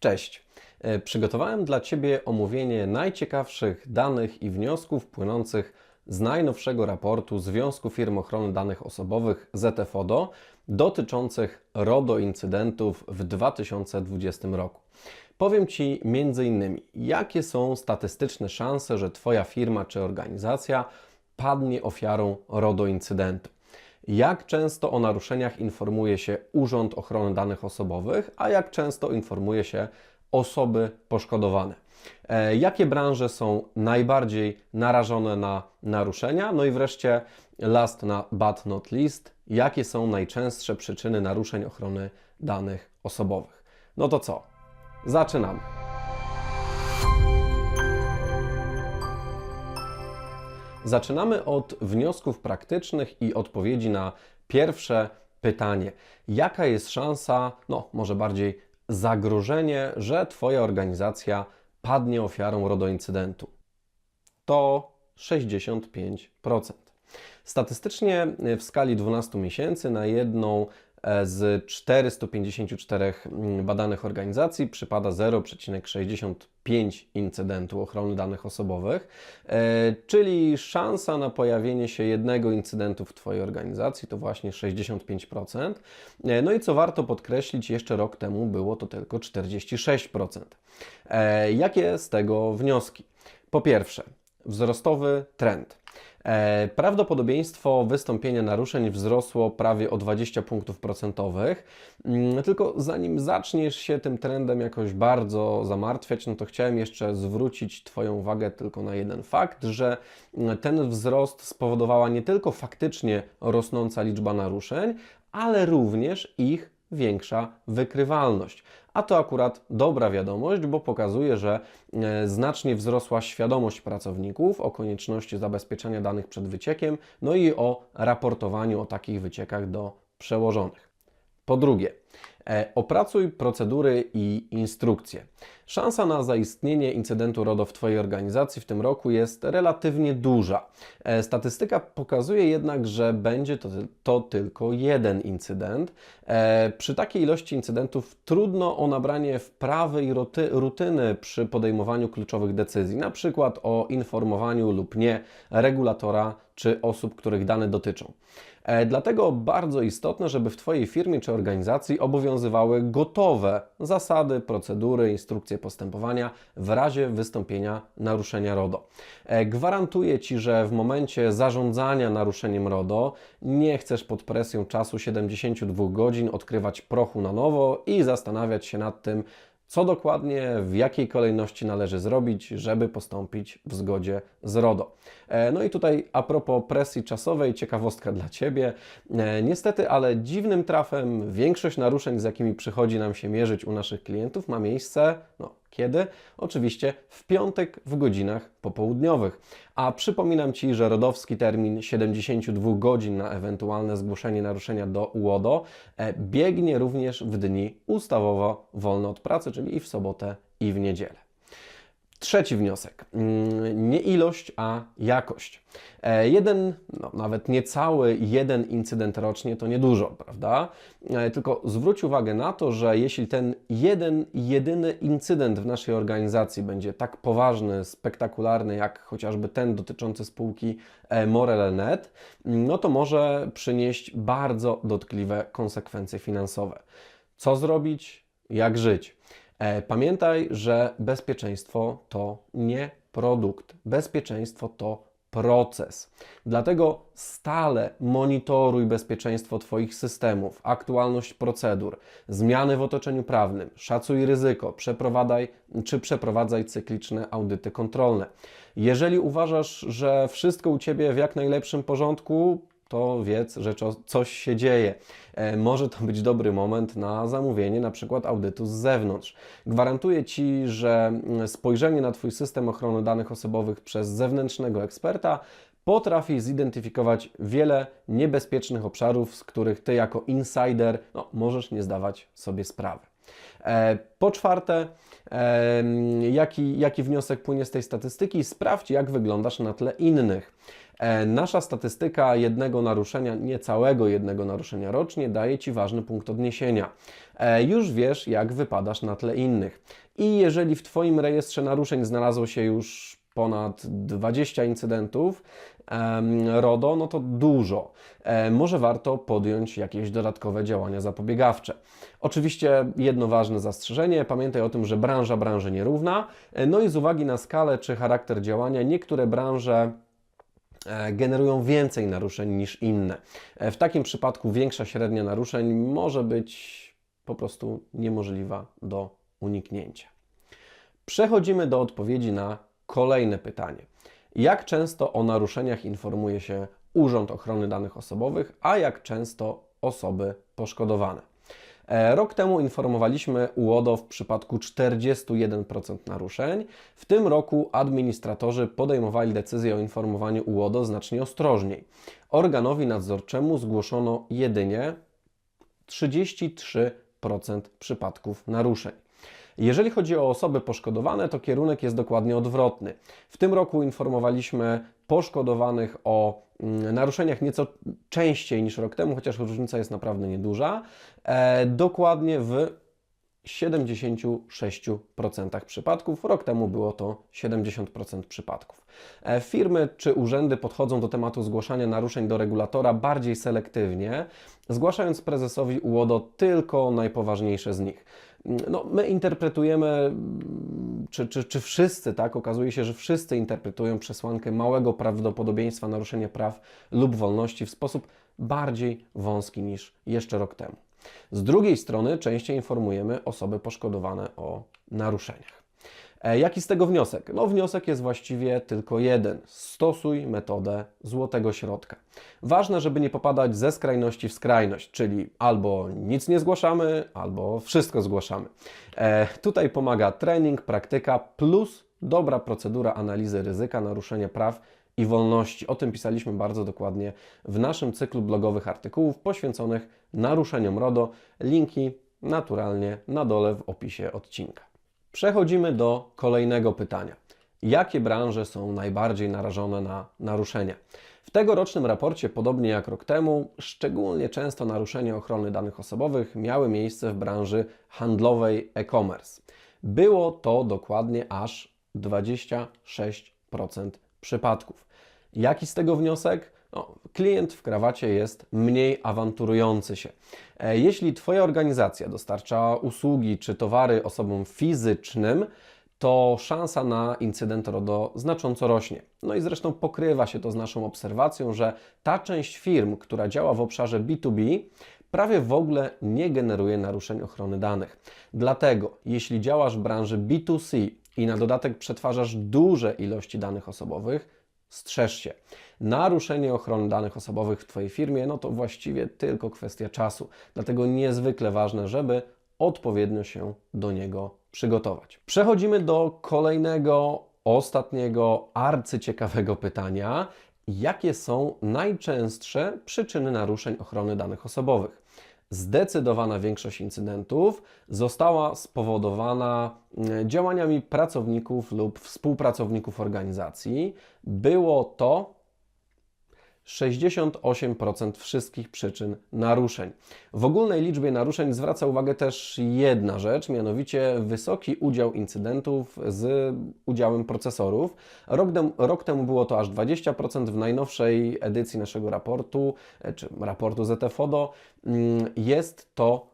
Cześć. E, Przygotowałem dla Ciebie omówienie najciekawszych danych i wniosków płynących z najnowszego raportu Związku Firm Ochrony Danych Osobowych ZFODO dotyczących RODO incydentów w 2020 roku. Powiem Ci m.in. jakie są statystyczne szanse, że Twoja firma czy organizacja padnie ofiarą RODO incydentu. Jak często o naruszeniach informuje się Urząd Ochrony Danych Osobowych, a jak często informuje się osoby poszkodowane? E, Jakie branże są najbardziej narażone na naruszenia? No i wreszcie, last na but not least, jakie są najczęstsze przyczyny naruszeń ochrony danych osobowych? No to co? Zaczynamy. Zaczynamy od wniosków praktycznych i odpowiedzi na pierwsze pytanie. Jaka jest szansa, no może bardziej zagrożenie, że Twoja organizacja padnie ofiarą RODO incydentu? To 65%. Statystycznie w skali 12 miesięcy na jedną z 454 badanych organizacji przypada 0,65 incydentu ochrony danych osobowych, e, czyli szansa na pojawienie się jednego incydentu w Twojej organizacji to właśnie 65%. E, No i co warto podkreślić, jeszcze rok temu było to tylko 46%. E, Jakie z tego wnioski? Po pierwsze, wzrostowy trend. E, Prawdopodobieństwo wystąpienia naruszeń wzrosło prawie o 20 punktów procentowych. Mm, Tylko zanim zaczniesz się tym trendem jakoś bardzo zamartwiać, no to chciałem jeszcze zwrócić Twoją uwagę tylko na jeden fakt, że mm, ten wzrost spowodowała nie tylko faktycznie rosnąca liczba naruszeń, ale również ich większa wykrywalność. A to akurat dobra wiadomość, bo pokazuje, że e, znacznie wzrosła świadomość pracowników o konieczności zabezpieczenia danych przed wyciekiem, no i o raportowaniu o takich wyciekach do przełożonych. Po drugie, opracuj procedury i instrukcje. Szansa na zaistnienie incydentu RODO w Twojej organizacji w tym roku jest relatywnie duża. E, Statystyka pokazuje jednak, że będzie to, to tylko jeden incydent. E, Przy takiej ilości incydentów trudno o nabranie wprawy i ruty, rutyny przy podejmowaniu kluczowych decyzji, na przykład o informowaniu lub nie regulatora czy osób, których dane dotyczą. E, Dlatego bardzo istotne, żeby w Twojej firmie czy organizacji obowiązywały gotowe zasady, procedury, instrukcje postępowania w razie wystąpienia naruszenia RODO. E, Gwarantuję Ci, że w momencie zarządzania naruszeniem RODO nie chcesz pod presją czasu 72 godzin odkrywać prochu na nowo i zastanawiać się nad tym, co dokładnie, w jakiej kolejności należy zrobić, żeby postąpić w zgodzie z RODO. E, No i tutaj a propos presji czasowej, ciekawostka dla Ciebie. E, Niestety, ale dziwnym trafem większość naruszeń, z jakimi przychodzi nam się mierzyć u naszych klientów, ma miejsce, no kiedy? Oczywiście w piątek w godzinach popołudniowych. A przypominam Ci, że rodowski termin 72 godzin na ewentualne zgłoszenie naruszenia do UODO e, biegnie również w dni ustawowo wolne od pracy, czyli i w sobotę, i w niedzielę. Trzeci wniosek. Mm, Nie ilość, a jakość. E, Jeden, no, nawet niecały jeden incydent rocznie to niedużo, prawda? E, Tylko zwróć uwagę na to, że jeśli ten jeden, jedyny incydent w naszej organizacji będzie tak poważny, spektakularny, jak chociażby ten dotyczący spółki e, Morel.net, no to może przynieść bardzo dotkliwe konsekwencje finansowe. Co zrobić? Jak żyć? E, Pamiętaj, że bezpieczeństwo to nie produkt. Bezpieczeństwo to proces. Dlatego stale monitoruj bezpieczeństwo Twoich systemów, aktualność procedur, zmiany w otoczeniu prawnym, szacuj ryzyko, przeprowadzaj czy przeprowadzaj cykliczne audyty kontrolne. Jeżeli uważasz, że wszystko u Ciebie w jak najlepszym porządku, to wiedz, że co- coś się dzieje. E, Może to być dobry moment na zamówienie na przykład audytu z zewnątrz. Gwarantuję Ci, że mm, spojrzenie na Twój system ochrony danych osobowych przez zewnętrznego eksperta potrafi zidentyfikować wiele niebezpiecznych obszarów, z których Ty jako insider no, możesz nie zdawać sobie sprawy. E, Po czwarte, em, jaki, jaki wniosek płynie z tej statystyki? Sprawdź, jak wyglądasz na tle innych. E, Nasza statystyka jednego naruszenia, niecałego jednego naruszenia rocznie daje Ci ważny punkt odniesienia. E, Już wiesz, jak wypadasz na tle innych. I jeżeli w Twoim rejestrze naruszeń znalazło się już ponad 20 incydentów RODO, no to dużo. E, Może warto podjąć jakieś dodatkowe działania zapobiegawcze. Oczywiście jedno ważne zastrzeżenie, pamiętaj o tym, że branża branży nierówna, no i z uwagi na skalę czy charakter działania, niektóre branże generują więcej naruszeń niż inne. E, W takim przypadku większa średnia naruszeń może być po prostu niemożliwa do uniknięcia. Przechodzimy do odpowiedzi na kolejne pytanie. Jak często o naruszeniach informuje się Urząd Ochrony Danych Osobowych, a jak często osoby poszkodowane? E, Rok temu informowaliśmy UODO w przypadku 41% naruszeń. W tym roku administratorzy podejmowali decyzję o informowaniu UODO znacznie ostrożniej. Organowi nadzorczemu zgłoszono jedynie 33% przypadków naruszeń. Jeżeli chodzi o osoby poszkodowane, to kierunek jest dokładnie odwrotny. W tym roku informowaliśmy poszkodowanych o mm, naruszeniach nieco częściej niż rok temu, chociaż różnica jest naprawdę nieduża. E, dokładnie w 76% przypadków. Rok temu było to 70% przypadków. E, Firmy czy urzędy podchodzą do tematu zgłaszania naruszeń do regulatora bardziej selektywnie, zgłaszając prezesowi UODO tylko najpoważniejsze z nich. No, my interpretujemy, czy, czy, czy wszyscy, tak? Okazuje się, że wszyscy interpretują przesłankę małego prawdopodobieństwa naruszenia praw lub wolności w sposób bardziej wąski niż jeszcze rok temu. Z drugiej strony częściej informujemy osoby poszkodowane o naruszeniach. E, Jaki z tego wniosek? No, wniosek jest właściwie tylko jeden. Stosuj metodę złotego środka. Ważne, żeby nie popadać ze skrajności w skrajność, czyli albo nic nie zgłaszamy, albo wszystko zgłaszamy. E, tutaj pomaga trening, praktyka plus dobra procedura analizy ryzyka naruszenia praw i wolności. O tym pisaliśmy bardzo dokładnie w naszym cyklu blogowych artykułów poświęconych naruszeniom RODO. Linki naturalnie na dole w opisie odcinka. Przechodzimy do kolejnego pytania. Jakie branże są najbardziej narażone na naruszenia? W tegorocznym raporcie, podobnie jak rok temu, szczególnie często naruszenia ochrony danych osobowych miały miejsce w branży handlowej e-commerce. Było to dokładnie aż 26% przypadków. Jaki z tego wniosek? No, klient w krawacie jest mniej awanturujący się. E, Jeśli Twoja organizacja dostarcza usługi czy towary osobom fizycznym, to szansa na incydent RODO znacząco rośnie. No i zresztą pokrywa się to z naszą obserwacją, że ta część firm, która działa w obszarze B2B, prawie w ogóle nie generuje naruszeń ochrony danych. Dlatego, jeśli działasz w branży B2C i na dodatek przetwarzasz duże ilości danych osobowych, strzeż się. Naruszenie ochrony danych osobowych w Twojej firmie, no to właściwie tylko kwestia czasu. Dlatego niezwykle ważne, żeby odpowiednio się do niego przygotować. Przechodzimy do kolejnego, ostatniego, arcyciekawego pytania. Jakie są najczęstsze przyczyny naruszeń ochrony danych osobowych? Zdecydowana większość incydentów została spowodowana mm, działaniami pracowników lub współpracowników organizacji. Było to 68% wszystkich przyczyn naruszeń. W ogólnej liczbie naruszeń zwraca uwagę też jedna rzecz, mianowicie wysoki udział incydentów z udziałem procesorów. Rok, dem, rok temu było to aż 20%, w najnowszej edycji naszego raportu, e, czy raportu ZTFODO, mm, jest to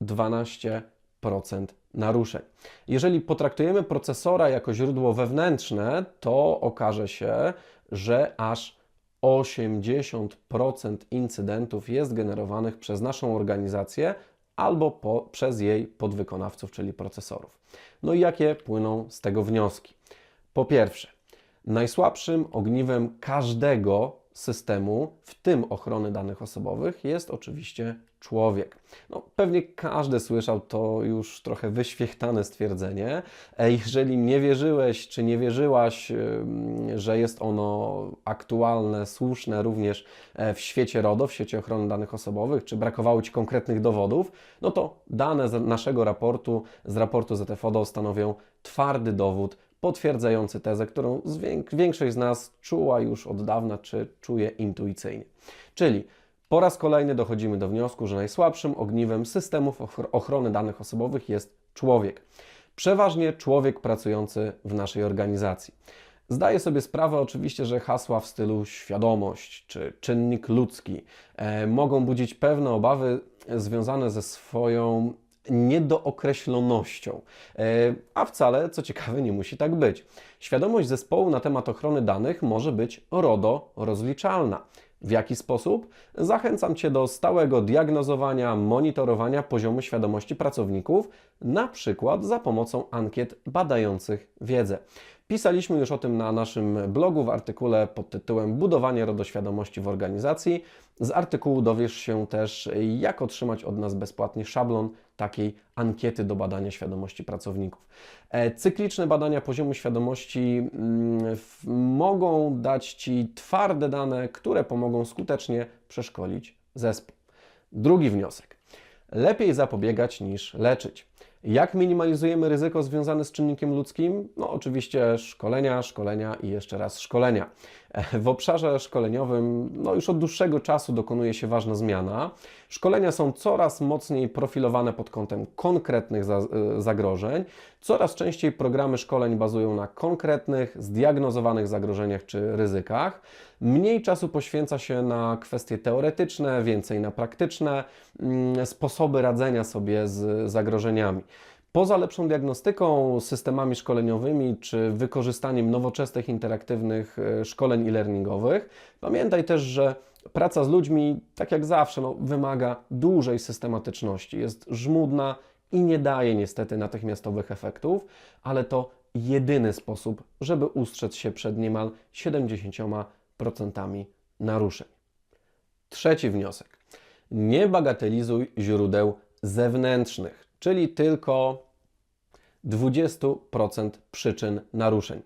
12% naruszeń. Jeżeli potraktujemy procesora jako źródło wewnętrzne, to okaże się, że aż 80% incydentów jest generowanych przez naszą organizację albo po, przez jej podwykonawców, czyli procesorów. No i jakie płyną z tego wnioski? Po pierwsze, najsłabszym ogniwem każdego systemu, w tym ochrony danych osobowych, jest oczywiście człowiek. No, pewnie każdy słyszał to już trochę wyświechtane stwierdzenie. E, Jeżeli nie wierzyłeś czy nie wierzyłaś, że jest ono aktualne, słuszne również e, w świecie RODO, w świecie ochrony danych osobowych, czy brakowało Ci konkretnych dowodów, no to dane z naszego raportu, z raportu ZFODO stanowią twardy dowód potwierdzający tezę, którą większość z nas czuła już od dawna, czy czuje intuicyjnie. Czyli po raz kolejny dochodzimy do wniosku, że najsłabszym ogniwem systemów ochro- ochrony danych osobowych jest człowiek. Przeważnie człowiek pracujący w naszej organizacji. Zdaję sobie sprawę oczywiście, że hasła w stylu świadomość czy czynnik ludzki e, mogą budzić pewne obawy związane ze swoją niedookreślonością. E, a wcale, co ciekawe, nie musi tak być. Świadomość zespołu na temat ochrony danych może być RODO rozliczalna. W jaki sposób? Zachęcam Cię do stałego diagnozowania, monitorowania poziomu świadomości pracowników, na przykład za pomocą ankiet badających wiedzę. Pisaliśmy już o tym na naszym blogu w artykule pod tytułem Budowanie RODO-świadomości w organizacji. Z artykułu dowiesz się też, jak otrzymać od nas bezpłatnie szablon takiej ankiety do badania świadomości pracowników. E, Cykliczne badania poziomu świadomości mm, mogą dać Ci twarde dane, które pomogą skutecznie przeszkolić zespół. Drugi wniosek. Lepiej zapobiegać niż leczyć. Jak minimalizujemy ryzyko związane z czynnikiem ludzkim? No, oczywiście szkolenia, szkolenia i jeszcze raz szkolenia. W obszarze szkoleniowym no, już od dłuższego czasu dokonuje się ważna zmiana. Szkolenia są coraz mocniej profilowane pod kątem konkretnych e, zagrożeń. Coraz częściej programy szkoleń bazują na konkretnych, zdiagnozowanych zagrożeniach czy ryzykach. Mniej czasu poświęca się na kwestie teoretyczne, więcej na praktyczne mm, sposoby radzenia sobie z zagrożeniami. Poza lepszą diagnostyką, systemami szkoleniowymi czy wykorzystaniem nowoczesnych, interaktywnych e, szkoleń e-learningowych, pamiętaj też, że praca z ludźmi, tak jak zawsze, no, wymaga dużej systematyczności. Jest żmudna i nie daje niestety natychmiastowych efektów, ale to jedyny sposób, żeby ustrzec się przed niemal 70% naruszeń. Trzeci wniosek. Nie bagatelizuj źródeł zewnętrznych, czyli tylko 20% przyczyn naruszeń.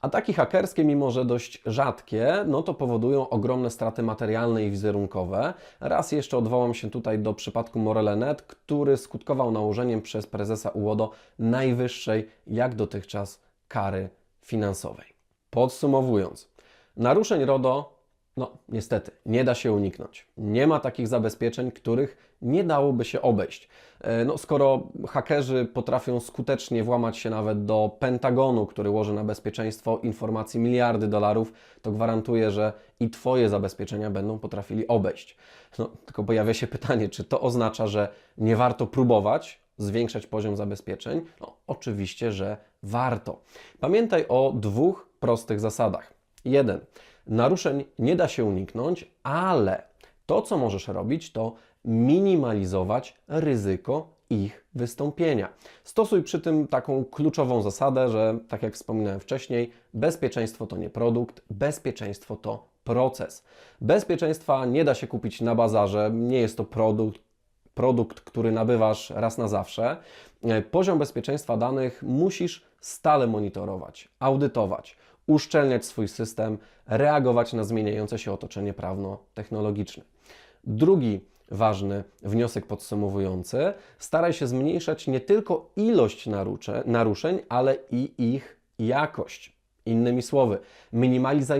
Ataki hakerskie, mimo że dość rzadkie, no to powodują ogromne straty materialne i wizerunkowe. Raz jeszcze odwołam się tutaj do przypadku Morele.net, który skutkował nałożeniem przez prezesa UODO najwyższej jak dotychczas kary finansowej. Podsumowując, naruszeń RODO no, niestety, nie da się uniknąć. Nie ma takich zabezpieczeń, których nie dałoby się obejść. E, No, skoro hakerzy potrafią skutecznie włamać się nawet do Pentagonu, który łoży na bezpieczeństwo informacji miliardy dolarów, to gwarantuję, że i Twoje zabezpieczenia będą potrafili obejść. No, tylko pojawia się pytanie, czy to oznacza, że nie warto próbować zwiększać poziom zabezpieczeń? No, oczywiście, że warto. Pamiętaj o dwóch prostych zasadach. Jeden. Naruszeń nie da się uniknąć, ale to, co możesz robić, to minimalizować ryzyko ich wystąpienia. Stosuj przy tym taką kluczową zasadę, że tak jak wspominałem wcześniej, bezpieczeństwo to nie produkt, bezpieczeństwo to proces. Bezpieczeństwa nie da się kupić na bazarze, nie jest to produkt, produkt, który nabywasz raz na zawsze. E, Poziom bezpieczeństwa danych musisz stale monitorować, audytować, uszczelniać swój system, reagować na zmieniające się otoczenie prawno-technologiczne. Drugi ważny wniosek podsumowujący: staraj się zmniejszać nie tylko ilość naruszeń, ale i ich jakość. Innymi słowy,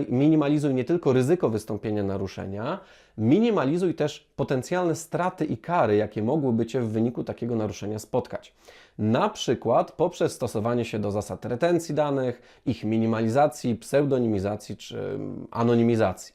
minimalizuj nie tylko ryzyko wystąpienia naruszenia, minimalizuj też potencjalne straty i kary, jakie mogłyby Cię w wyniku takiego naruszenia spotkać. Na przykład poprzez stosowanie się do zasad retencji danych, ich minimalizacji, pseudonimizacji czy anonimizacji.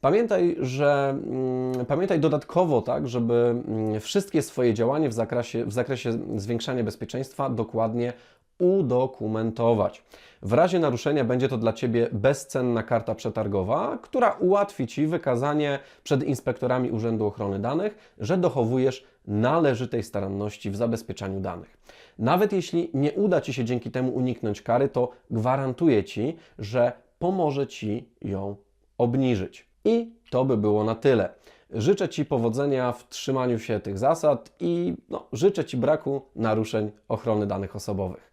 Pamiętaj, że mm, pamiętaj dodatkowo, tak, żeby mm, wszystkie swoje działania w zakresie, w zakresie zwiększania bezpieczeństwa dokładnie udokumentować. W razie naruszenia będzie to dla Ciebie bezcenna karta przetargowa, która ułatwi Ci wykazanie przed inspektorami Urzędu Ochrony Danych, że dochowujesz należytej staranności w zabezpieczaniu danych. Nawet jeśli nie uda Ci się dzięki temu uniknąć kary, to gwarantuję Ci, że pomoże Ci ją obniżyć. I to by było na tyle. Życzę Ci powodzenia w trzymaniu się tych zasad i no, życzę Ci braku naruszeń ochrony danych osobowych.